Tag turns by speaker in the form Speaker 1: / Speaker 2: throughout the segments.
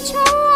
Speaker 1: ছোঁয়া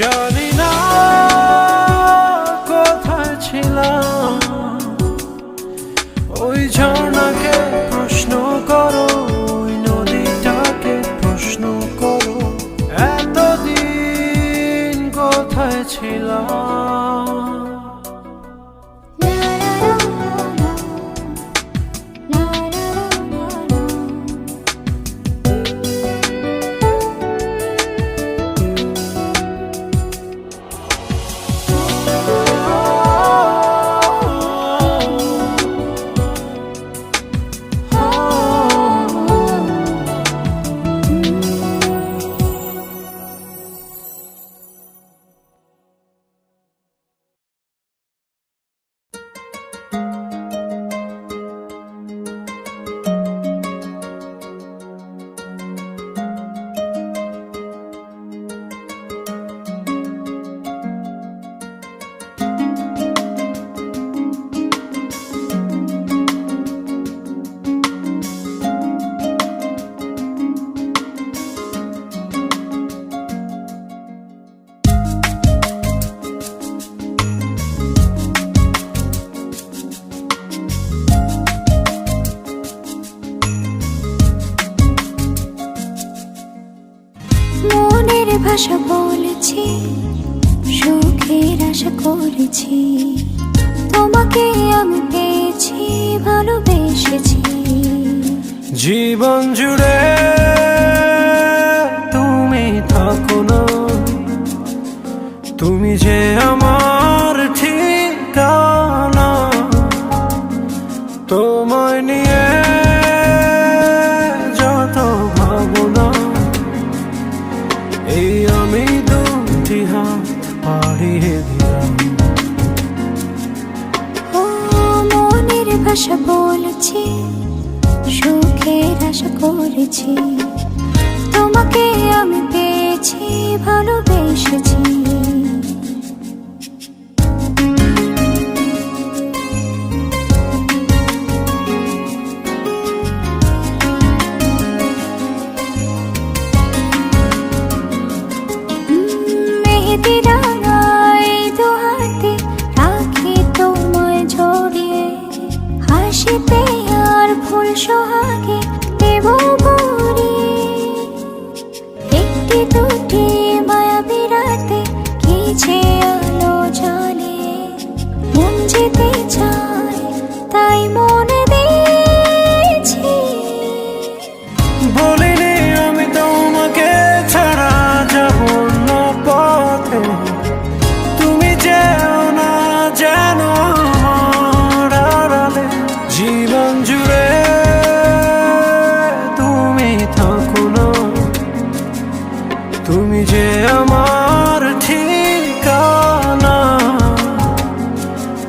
Speaker 2: জানি জীবন জুড়ে তুমি যে আমার ঠিকানা,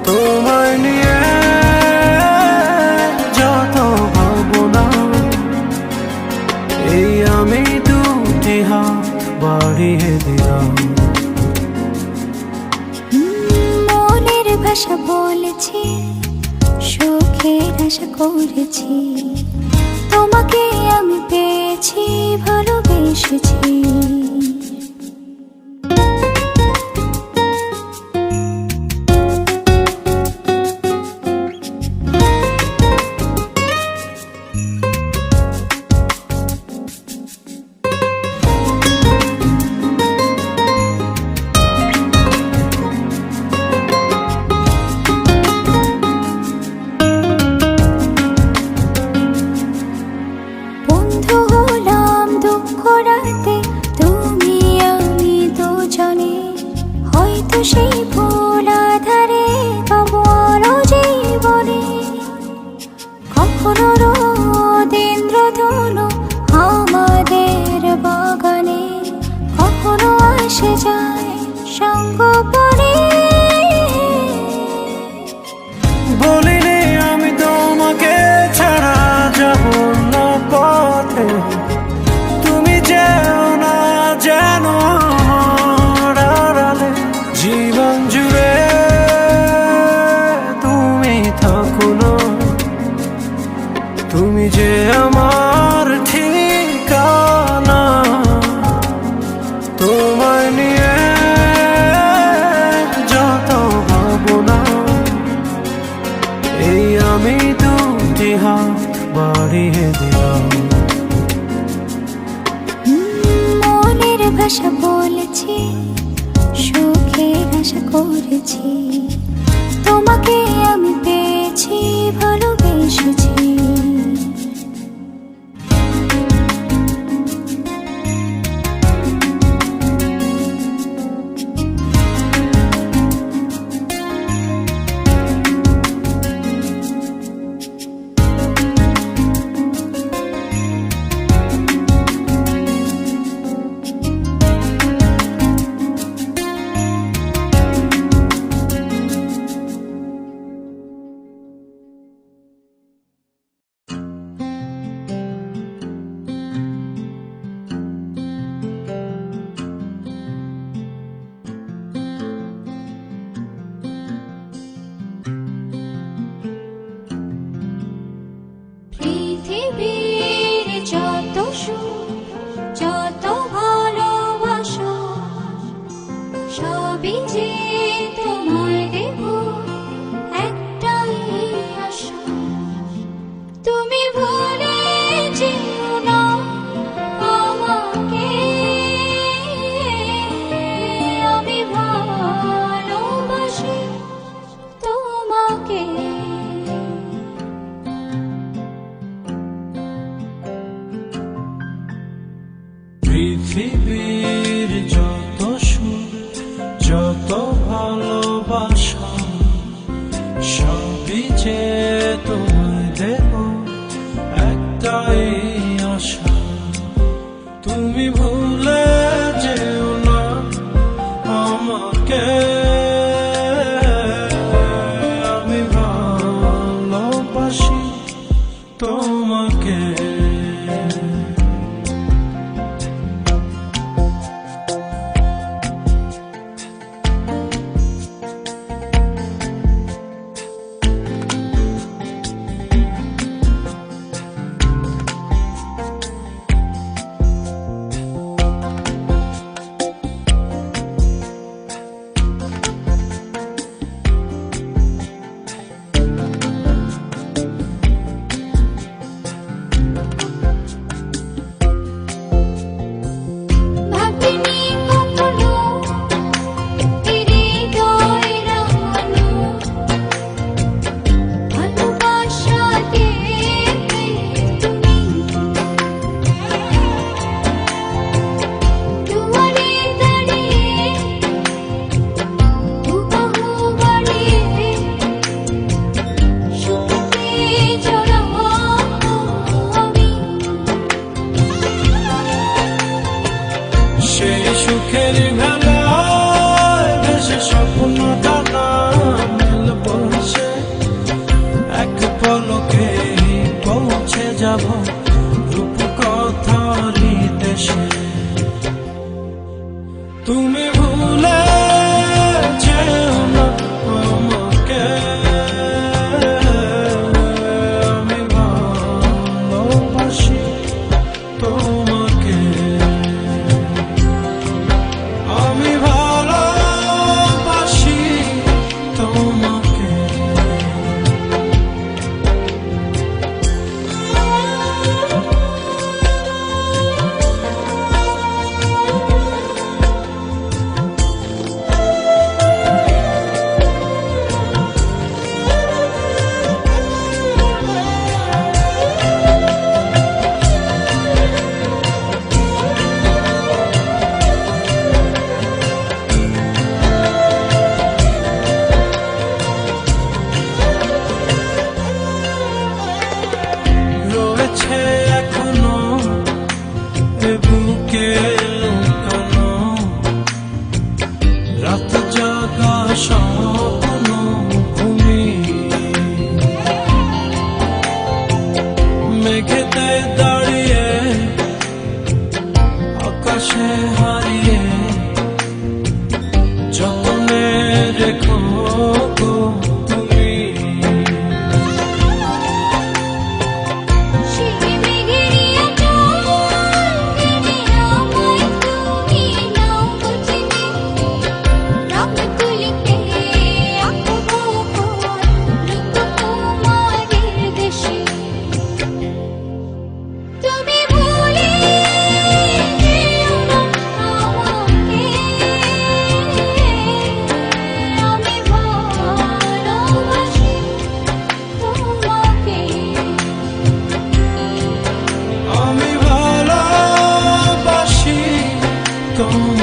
Speaker 2: তোমায় নিয়ে যত ভাবনা, এই আমি দুটি হাত বাড়িয়ে দিলাম।
Speaker 1: মনের ভাষা বলেছি, সুখের আশা করেছি।
Speaker 2: 情。মেঘেতে
Speaker 1: তোমাকে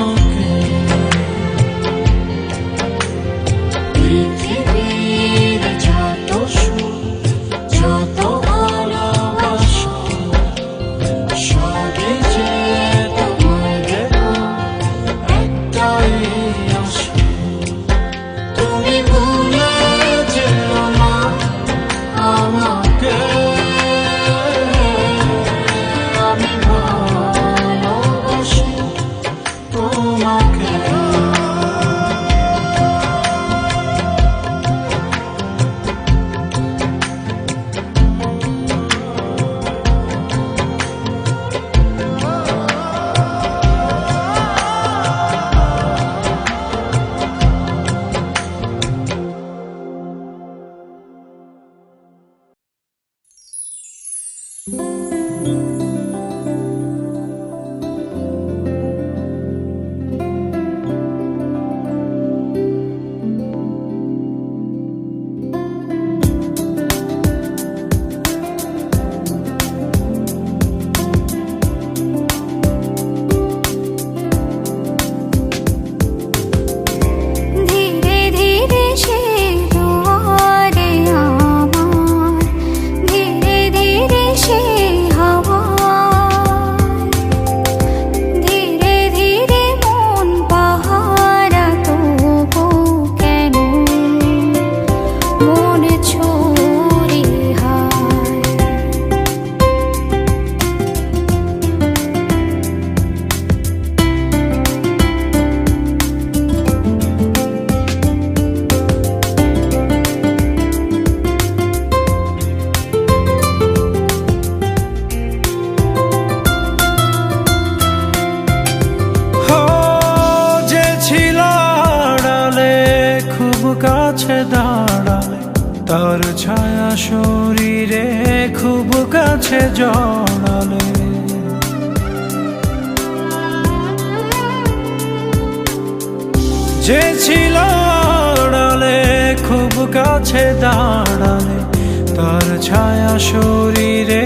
Speaker 2: ছায়া শরীরে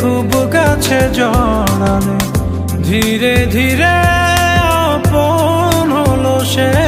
Speaker 2: খুব কাছে জড়ালে। ধীরে ধীরে আপন হলো সে।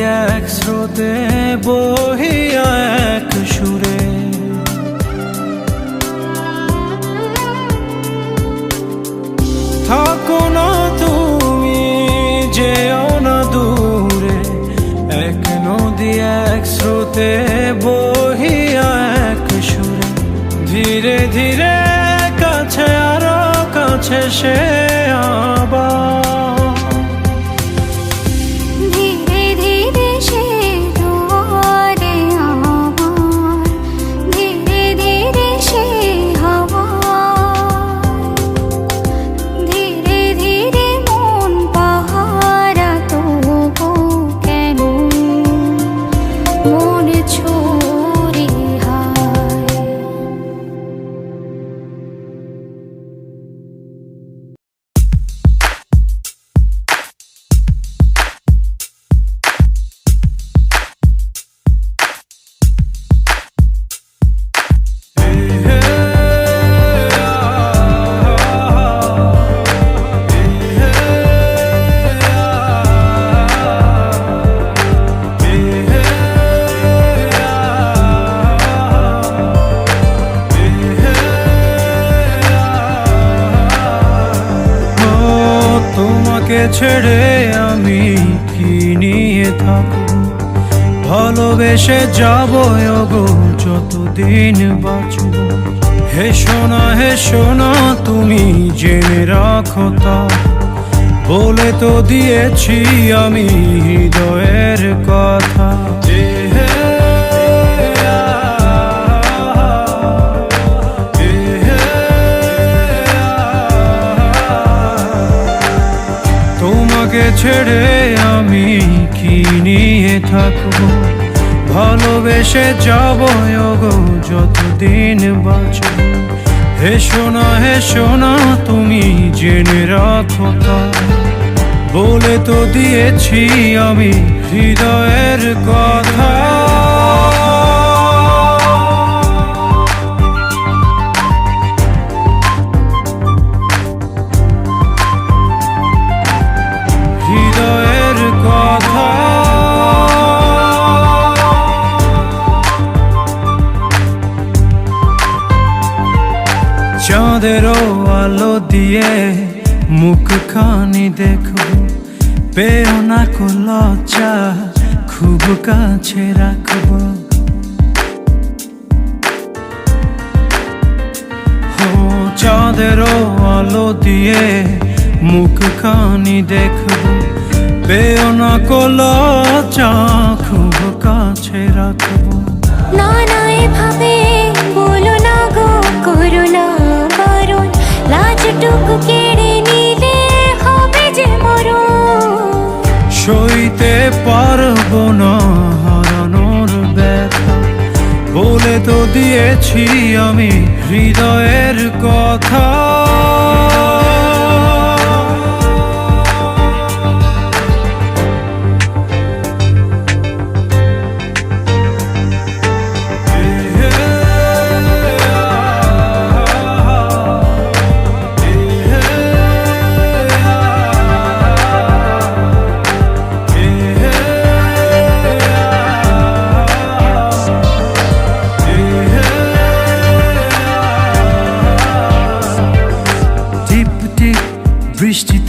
Speaker 2: এক স্রোতে বহিয়া এক সুরে। থাকো না তুমি, যেও না দূরে। এক নদী, এক স্রোতে বহিয়া এক সুরে। ধীরে ধীরে কাছে আরও কাছে সে তোমাকে ছেড়ে আমি কি নিয়ে থাকো ভালোবেসে যাব গো যতদিন বাঁচব। হে সোনা হে সোনা, তুমি জেনে রাখো তা। বলে তো দিয়েছি আমি হৃদয়ের কথা। ছেড়ে আমি কি নিয়ে থাকব? ভালোবেসে যাব গো যতদিন বাঁচব। হে সোনা হে সোনা তুমি জেনে রাখো তা। বলে তো দিয়েছি আমি হৃদয়ের কথা। চাঁদেরও আলো দিয়ে মুখখানি দেখব। পেও না কো লজ্জা, খুব কাছে রাখব। চাঁদেরও আলো দিয়ে মুখখানি দেখব। পেও না কোলা চা খুব কাছে রাখব।
Speaker 1: না না, এভাবে
Speaker 2: তো দিয়েছি আমি হৃদয়ের কথা।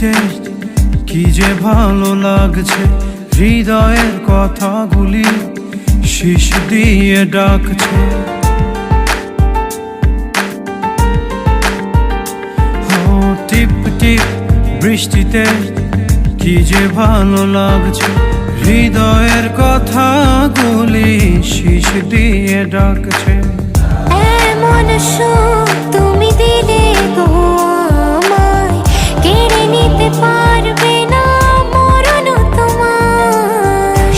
Speaker 2: বৃষ্টিতে কি যে ভালো লাগছে হৃদয়ের কথাগুলি শীষ দিয়ে ডাকছে। টিপ টিপ বৃষ্টিতে, কি যে ভালো লাগছে হৃদয়ের কথাগুলি শীষ দিয়ে ডাকছে।
Speaker 1: এমন তুমি দিলে গো।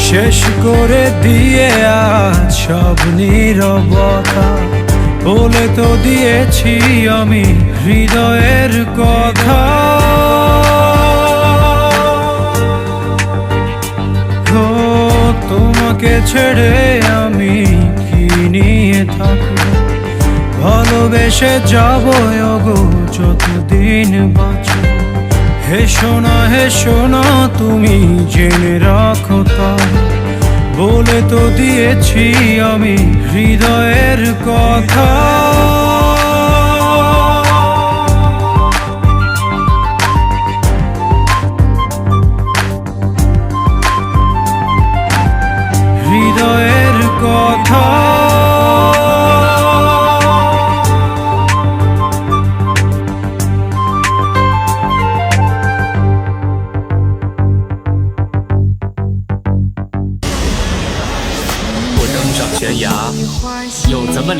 Speaker 2: শেষ করে দিয়ে আজ সব নীরবতা বলে তো দিয়েছি আমি হৃদয়ের কথা। তোমাকে ছেড়ে আমি কি নিয়ে থাকব? ভালোবেসে যাব গো যতদিন বাঁচব। হে সোনা হে সোনা তুমি জেনে রাখো তা। বলে তো দিয়েছি আমি হৃদয়ের কথা।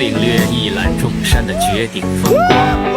Speaker 3: 领略一览众山的绝顶风光？